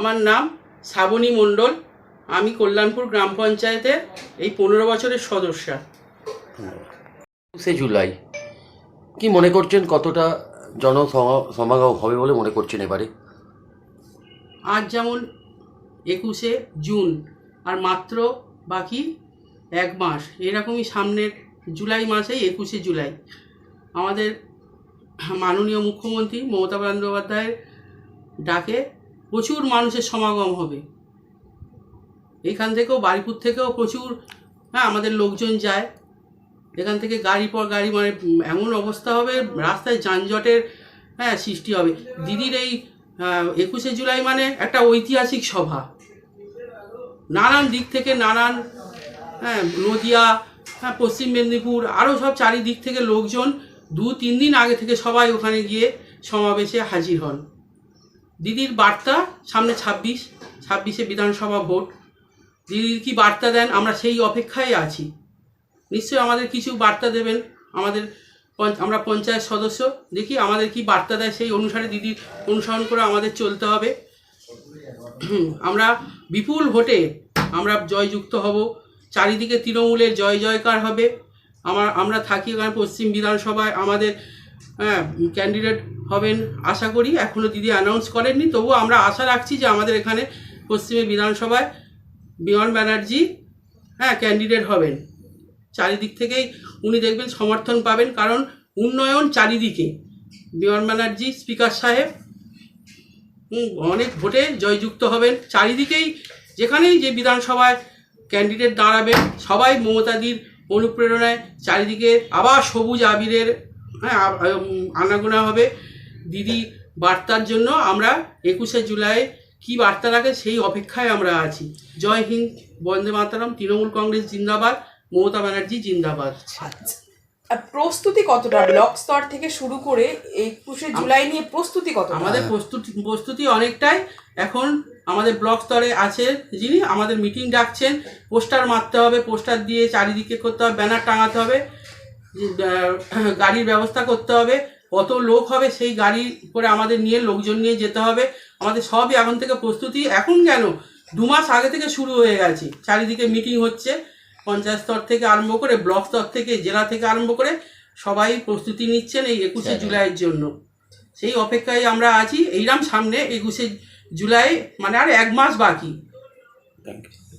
আমার নাম শ্রাবণী মণ্ডল। আমি কল্যাণপুর গ্রাম পঞ্চায়েতের এই পনেরো বছরের সদস্যা। একুশে জুলাই। কি মনে করছেন কতটা জন সমাগম হবে বলে মনে করছেন এবারে? আজ যেমন একুশে জুন আর মাত্র বাকি এক মাস। এরকমই সামনের জুলাই মাসেই একুশে জুলাই। আমাদের মাননীয় মুখ্যমন্ত্রী মমতা বন্দ্যোপাধ্যায়ের ডাকে প্রচুর মানুষের সমাগম হবে। এখান থেকেও বাড়িপুর থেকেও প্রচুর হ্যাঁ আমাদের লোকজন যায়। এখান থেকে গাড়ি পর গাড়ি মানে এমন অবস্থা হবে, রাস্তায় যানজটের হ্যাঁ সৃষ্টি হবে। দিদির এই একুশে জুলাই মানে একটা ঐতিহাসিক সভা। নানান দিক থেকে নানান হ্যাঁ নদিয়া হ্যাঁ পশ্চিম মেদিনীপুর আরও সব চারিদিক থেকে লোকজন দু তিন দিন আগে থেকে সবাই ওখানে গিয়ে সমাবেশে হাজির হন। দিদির বার্তা, সামনে ছাব্বিশ, ছাব্বিশে বিধানসভা ভোট। দিদির কি বার্তা দেন? আমরা সেই অপেক্ষায় আছি। নিশ্চয়ই আমাদের কিছু বার্তা দেবেন। আমাদের আমরা পঞ্চায়েত সদস্য। দেখি আমাদের কি বার্তা দেয়, সেই অনুসারে দিদির অনুসরণ করে আমাদের চলতে হবে। আমরা বিপুল ভোটে আমরা জয়যুক্ত হব। চারিদিকে তৃণমূলের জয় জয়কার হবে। আমার, আমরা থাকি এখানে পশ্চিম বিধানসভায়। আমাদের হ্যাঁ ক্যান্ডিডেট হবেন আশা করি। এখনও দিদি অ্যানাউন্স করেননি, তবুও আমরা আশা রাখছি যে আমাদের এখানে পশ্চিমে বিধানসভায় বিমান ব্যানার্জি হ্যাঁ ক্যান্ডিডেট হবেন। চারিদিক থেকেই উনি দেখবেন সমর্থন পাবেন, কারণ উন্নয়ন চারিদিকে। বিমান ব্যানার্জি, স্পিকার সাহেব অনেক ভোটে জয়যুক্ত হবেন। চারিদিকেই যেখানেই যে বিধানসভায় ক্যান্ডিডেট দাঁড়াবেন সবাই মমতাদির অনুপ্রেরণায় চারিদিকে আবার সবুজ আবিরের হ্যাঁ আনাগোনা হবে। দিদি বার্তার জন্য আমরা একুশে জুলাই কি বার্তা রাখে সেই অপেক্ষায় আমরা আছি। জয় হিন্দ বন্দে মাতারাম তৃণমূল কংগ্রেস জিন্দাবাদ মমতা ব্যানার্জি জিন্দাবাদ। আচ্ছা। আর প্রস্তুতি কতটা? ব্লক স্তর থেকে শুরু করে একুশে জুলাই নিয়ে প্রস্তুতি কত আমাদের প্রস্তুতি প্রস্তুতি অনেকটাই। এখন আমাদের ব্লক স্তরে আছে যিনি আমাদের মিটিং ডাকছেন। পোস্টার মারতে হবে পোস্টার দিয়ে চারিদিকে করতে হবে ব্যানার টাঙাতে হবে। গাড়ির ব্যবস্থা করতে হবে কত লোক হবে সেই গাড়ি করে আমাদের নিয়ে লোকজন নিয়ে যেতে হবে। আমাদের সবই এখন থেকে প্রস্তুতি। এখন কেন? দু মাস আগে থেকে শুরু হয়ে গেছে। চারিদিকে মিটিং হচ্ছে। পঞ্চায়েত স্তর থেকে আরম্ভ করে ব্লক স্তর থেকে জেলা থেকে আরম্ভ করে সবাই প্রস্তুতি নিচ্ছেন এই একুশে জুলাইয়ের জন্য। সেই অপেক্ষায় আমরা আছি। এইরাম সামনে একুশে জুলাই মানে আর এক মাস বাকি। Thank you